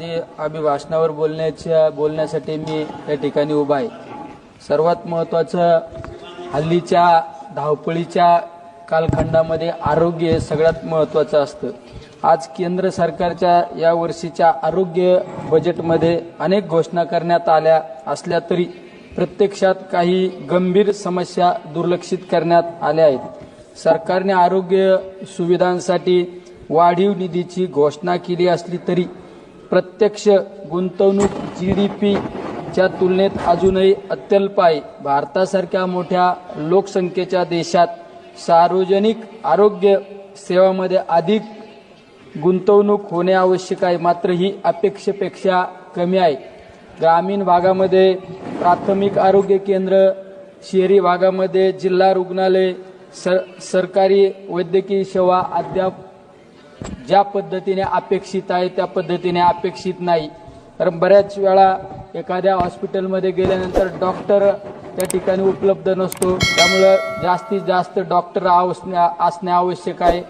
ते अभिभाषणावर बोलण्याच्या बोलण्यासाठी मी या ठिकाणी उभा आहे. सर्वात महत्त्वाचं हल्लीच्या धावपळीच्या कालखंडामध्ये आरोग्य हे सगळ्यात महत्त्वाचं असतं. आज केंद्र सरकारच्या या वर्षीच्या आरोग्य बजेटमध्ये अनेक घोषणा करण्यात आल्या असल्या तरी प्रत्यक्षात काही गंभीर समस्या दुर्लक्षित करण्यात आल्या आहेत. सरकारने आरोग्य सुविधांसाठी वाढीव निधीची घोषणा केली असली तरी प्रत्यक्ष गुंतवणूक जी डी पीच्या तुलनेत अजूनही अत्यल्प आहे. भारतासारख्या मोठ्या लोकसंख्येच्या देशात सार्वजनिक आरोग्य सेवामध्ये अधिक गुंतवणूक होणे आवश्यक आहे. मात्र ही अपेक्षेपेक्षा कमी आहे. ग्रामीण भागामध्ये प्राथमिक आरोग्य केंद्र शहरी भागामध्ये जिल्हा रुग्णालय सर सरकारी वैद्यकीय सेवा अद्याप ज्या पद्धतीने अपेक्षित आहे त्या पद्धतीने अपेक्षित नाही. कारण बऱ्याच वेळा एखाद्या हॉस्पिटलमध्ये गेल्यानंतर डॉक्टर त्या ठिकाणी उपलब्ध नसतो. त्यामुळं जास्तीत जास्त डॉक्टर असणे असणे आवश्यक आहे.